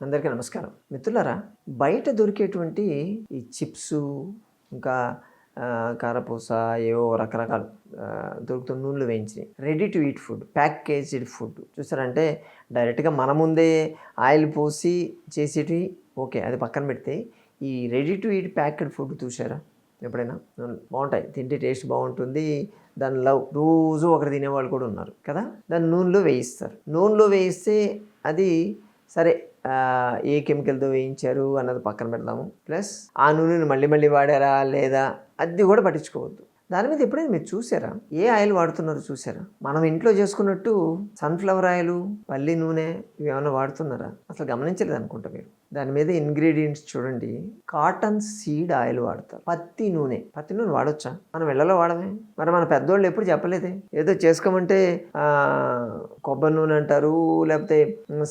అందరికీ నమస్కారం. మిత్రులారా బయట దొరికేటువంటి ఈ చిప్స్ ఇంకా కారపూస ఏవో రకరకాలు దొరుకుతున్న నూనెలు వేయించినవి ready to eat food packaged food చూసారంటే డైరెక్ట్గా మన ముందే ఆయిల్ పోసి చేసేటివి ఓకే అది పక్కన పెడితే ఈ ready to eat packed food చూసారా ఎప్పుడైనా? బాగుంటాయి తింటే టేస్ట్ బాగుంటుంది దాని లవ్ రోజు ఒకరు తినేవాళ్ళు కూడా ఉన్నారు కదా? దాన్ని నూనెలో వేయిస్తారు. నూనెలో వేయిస్తే అది సరే ఏ కెమికల్తో వేయించారు అన్నది పక్కన పెడదాము. ప్లస్ ఆ నూనెను మళ్ళీ మళ్ళీ వాడారా లేదా అది కూడా పట్టించుకోవద్దు. దాని మీద ఎప్పుడైనా మీరు చూసారా? ఏ ఆయిల్ వాడుతున్నారో చూసారా? మనం ఇంట్లో చేసుకున్నట్టు సన్ఫ్లవర్ ఆయిల్ పల్లి నూనె ఇవి ఏమైనా వాడుతున్నారా? అసలు గమనించలేదు అనుకుంటా మీరు. దాని మీద ఇంగ్రీడియంట్స్ చూడండి. కాటన్ సీడ్ ఆయిల్ వాడతారు. పత్తి నూనె. పత్తి నూనె వాడొచ్చా? మనం ఇళ్ళలో వాడమే. మరి మన పెద్దోళ్ళు ఎప్పుడు చెప్పలేదే? ఏదో చేసుకోమంటే కొబ్బరి నూనె అంటారు లేకపోతే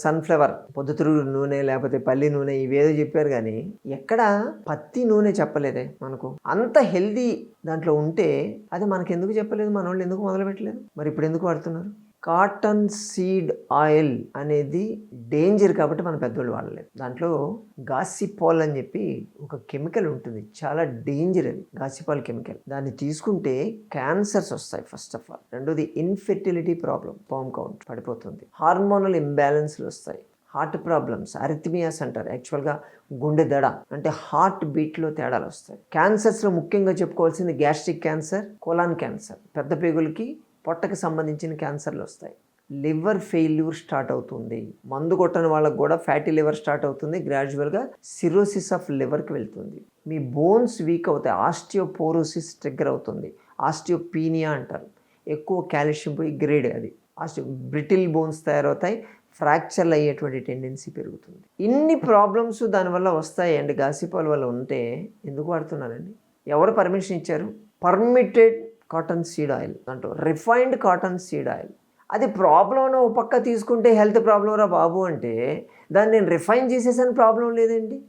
సన్ఫ్లవర్ పొద్దుతిరుగుడు నూనె లేకపోతే పల్లి నూనె ఇవేదో చెప్పారు కానీ ఎక్కడ పత్తి నూనె చెప్పలేదే మనకు. అంత హెల్దీ దాంట్లో ఉంటే అది మనకెందుకు చెప్పలేదు? మన వాళ్ళు ఎందుకు మొదలు పెట్టలేదు మరి ఇప్పుడు ఎందుకు వాడుతున్నారు? కాటన్ సీడ్ ఆయిల్ అనేది డేంజర్ కాబట్టి మన పెద్దోళ్ళు వాడలేదు. దాంట్లో గాసిపాల్ అని చెప్పి ఒక కెమికల్ ఉంటుంది. చాలా డేంజర్ అది గాసిపాల్ కెమికల్. దాన్ని తీసుకుంటే క్యాన్సర్స్ వస్తాయి ఫస్ట్ ఆఫ్ ఆల్. రెండోది ఇన్ఫెర్టిలిటీ ప్రాబ్లం పామ్ కౌంట్ పడిపోతుంది. హార్మోనల్ ఇంబ్యాలెన్స్లు వస్తాయి. హార్ట్ ప్రాబ్లమ్స్ అరిథమియాస్ అంటారు. యాక్చువల్గా గుండె దడ అంటే హార్ట్ బీట్లో తేడాలు వస్తాయి. క్యాన్సర్స్లో ముఖ్యంగా చెప్పుకోవాల్సింది గ్యాస్ట్రిక్ క్యాన్సర్ కోలాన్ క్యాన్సర్. పెద్ద పేగులకి పొట్టకి సంబంధించిన క్యాన్సర్లు వస్తాయి. లివర్ ఫెయిల్యూర్ స్టార్ట్ అవుతుంది. మందు కొట్టని వాళ్ళకి కూడా ఫ్యాటీ లివర్ స్టార్ట్ అవుతుంది. గ్రాడ్యువల్గా సిరోసిస్ ఆఫ్ లివర్కి వెళ్తుంది. మీ బోన్స్ వీక్ అవుతాయి. ఆస్టియోపోరోసిస్ ట్రిగ్గర్ అవుతుంది. ఆస్టియోపీనియా అంటారు. ఎక్కువ కాల్షియం పోయి గ్రేడ్ అది. ఆస్టియో బ్రిటిల్ బోన్స్ తయారవుతాయి. ఫ్రాక్చర్లు అయ్యేటువంటి టెండెన్సీ పెరుగుతుంది. ఇన్ని ప్రాబ్లమ్స్ దానివల్ల వస్తాయి అండ్ గాసిపాల వల్ల ఉంటే ఎందుకు వాడుతున్నారండి? ఎవరు పర్మిషన్ ఇచ్చారు? పర్మిటెడ్ కాటన్ సీడ్ ఆయిల్ అంటూ రిఫైన్డ్ కాటన్ సీడ్ ఆయిల్ అది ప్రాబ్లం ఒక పక్క తీసుకుంటే హెల్త్ ప్రాబ్లం రా బాబు అంటే దాన్ని నేను రిఫైన్ చేసేసాను ప్రాబ్లం లేదండి.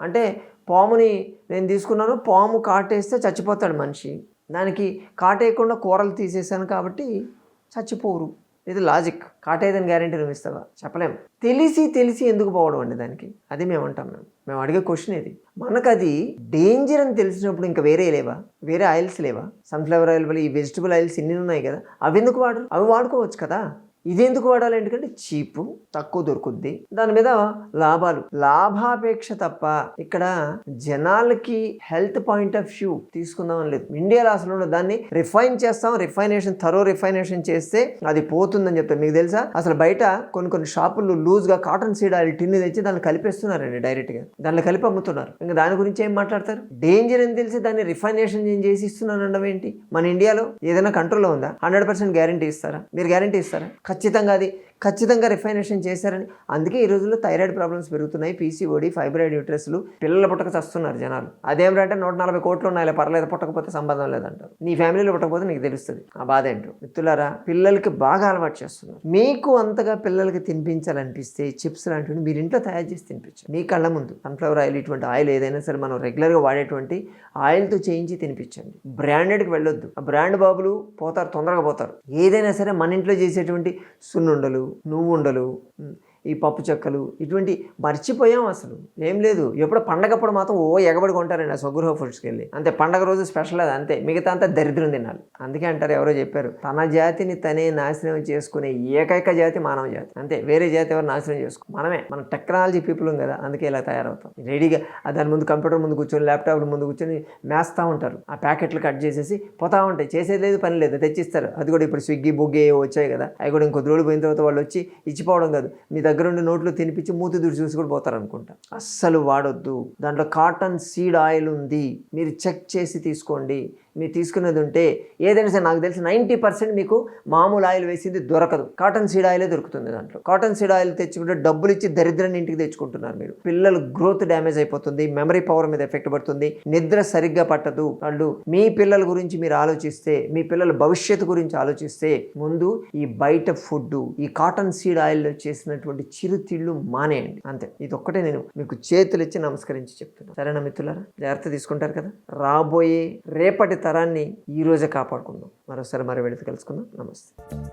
అంటే పాముని నేను తీసుకున్నాను పాము కాటేస్తే చచ్చిపోతాడు మనిషి. దానికి కాటేయకుండా కూరలు తీసేసాను కాబట్టి చచ్చిపోరు. ఇది లాజిక్. కాటేదని గ్యారంటీ నువ్వు ఇస్తావా? చెప్పలేం తెలిసి తెలిసి ఎందుకు పోవడం అండి దానికి? అది మేము అంటాం మేము. మేము అడిగే క్వశ్చన్ ఇది. మనకు అది డేంజర్ అని తెలిసినప్పుడు ఇంకా వేరే లేవా? వేరే ఆయిల్స్ లేవా? సన్ఫ్లవర్ ఆయిల్ వల్ల ఈ వెజిటబుల్ ఆయిల్స్ ఇన్ని ఉన్నాయి కదా? అవి ఎందుకు వాడరు? అవి వాడుకోవచ్చు కదా? ఇది ఎందుకు వాడాలి ఎందుకంటే చీపు తక్కువ దొరుకుద్ది. దాని మీద లాభాలు. లాభాపేక్ష తప్ప ఇక్కడ జనాలకి హెల్త్ పాయింట్ ఆఫ్ వ్యూ తీసుకుందామని లేదు. ఇండియాలో అసలు దాన్ని రిఫైన్ చేస్తాం. రిఫైనేషన్ థరో రిఫైనేషన్ చేస్తే అది పోతుందని చెప్తారు మీకు తెలుసా? అసలు బయట కొన్ని కొన్ని షాపుల్లో లూజ్గా కాటన్ సీడ్ ఆయిల్ టిన్ని తెచ్చి దాన్ని కలిపేస్తున్నారండి డైరెక్ట్గా. దానిలో కలిపి అమ్ముతున్నారు. ఇంకా దాని గురించి ఏం మాట్లాడతారు? డేంజర్ అని తెలిసి దాన్ని రిఫైనేషన్ నేను చేసి ఇస్తున్నాను అనడం ఏంటి? మన ఇండియాలో ఏదైనా కంట్రోల్లో ఉందా? హండ్రెడ్ పర్సెంట్ గ్యారంటీ ఇస్తారా? మీరు గ్యారంటీ ఇస్తారా? ఖచ్చితంగా అది ఖచ్చితంగా రిఫైనేషన్ చేశారని. అందుకే ఈ రోజుల్లో థైరాయిడ్ ప్రాబ్లమ్స్ పెరుగుతున్నాయి. పీసీఓడి ఫైబ్రాయిడ్ యూట్రస్లు పిల్లల పుట్టక చస్తున్నారు జనాలు. అదేమిటంటే నూట నలభై కోట్లు ఉన్నాయి పర్లేదు పుట్టకపోతే సంబంధం లేదంటారు. నీ ఫ్యామిలీలో పుట్టకపోతే నీకు తెలుస్తుంది. ఆ బాధ ఏంటో. మిత్రులారా పిల్లలకి బాగా అలవాటు చేస్తున్నారు. మీకు అంతగా పిల్లలకి తినిపించాలనిపిస్తే చిప్స్ లాంటివి మీరు ఇంట్లో తయారు చేసి తినిపించండి. మీ కళ్ళ ముందు సన్ఫ్లవర్ ఆయిల్ ఇటువంటి ఆయిల్ ఏదైనా సరే మనం రెగ్యులర్గా వాడేటువంటి ఆయిల్తో చేయించి తినిపించండి. బ్రాండెడ్కి వెళ్ళొద్దు. ఆ బ్రాండ్ బాబులు పోతారు తొందరగా పోతారు. ఏదైనా సరే మన ఇంట్లో చేసేటువంటి సున్నుండలు నువ్వుండలు ఈ పప్పు చెక్కలు ఇటువంటి మర్చిపోయాం అసలు. ఏం లేదు. ఎప్పుడు పండగప్పుడు మాత్రం ఓ ఎగబడి కొంటారండి ఆ స్వగృహ ఫుడ్స్కి వెళ్ళి. అంతే పండగ రోజు స్పెషల్ అది అంతే. మిగతా అంతా దరిద్రం తినాలి. అందుకే అంటారు ఎవరో చెప్పారు తన జాతిని తనే నాశనం చేసుకునే ఏకైక జాతి మానవ జాతి. అంతే వేరే జాతి ఎవరు నాశనం చేసుకో మనమే. మన టెక్నాలజీ పీపుల్ కదా అందుకే ఇలా తయారవుతాం. రెడీగా దాని ముందు కంప్యూటర్ ముందు కూర్చొని ల్యాప్టాప్ ముందు కూర్చొని మేస్తూ ఉంటారు. ఆ ప్యాకెట్లు కట్ చేసేసి పోతా ఉంటాయి. చేసేది లేదు పని లేదు. తెచ్చిస్తారు. అది కూడా ఇప్పుడు స్విగ్గీ బుగ్గి వచ్చాయి కదా. అవి కూడా ఇంకొద్ది రోజులు పోయిన తర్వాత వాళ్ళు వచ్చి ఇచ్చిపోవడం కాదు. మీ దగ్గర ఉండి నోట్లో తినిపించి మూతి దుడి చూసి కూడా పోతారు అనుకుంటా అస్సలు వాడొద్దు. దాంట్లో కాటన్ సీడ్ ఆయిల్ ఉంది. మీరు చెక్ చేసి తీసుకోండి. మీరు తీసుకున్నది ఉంటే ఏదైనా సరే నాకు తెలిసి నైంటీ పర్సెంట్ మీకు మామూలు ఆయిల్ వేసింది దొరకదు. కాటన్ సీడ్ ఆయిలే దొరుకుతుంది దాంట్లో. కాటన్ సీడ్ ఆయిల్ తెచ్చుకుంటే డబ్బులు ఇచ్చి దరిద్రాన్ని ఇంటికి తెచ్చుకుంటున్నారు మీరు. పిల్లలు గ్రోత్ డ్యామేజ్ అయిపోతుంది మెమరీ పవర్ మీద ఎఫెక్ట్ పడుతుంది నిద్ర సరిగ్గా పట్టదు. వాళ్ళు మీ పిల్లల గురించి మీరు ఆలోచిస్తే మీ పిల్లల భవిష్యత్తు గురించి ఆలోచిస్తే ముందు ఈ బయట ఫుడ్ ఈ కాటన్ సీడ్ ఆయిల్లో చేసినటువంటి చిరుతిళ్ళు మానేయండి. అంతే. ఇది ఒక్కటే నేను మీకు చేతులు ఇచ్చి నమస్కరించి చెప్తున్నాను సరేనా మిత్రులారా? జాగ్రత్త తీసుకుంటారు కదా? రాబోయే రేపటి తరాన్ని ఈరోజే కాపాడుకుందాం. మరోసారి మరి వెళితే కలుసుకుందాం. నమస్తే.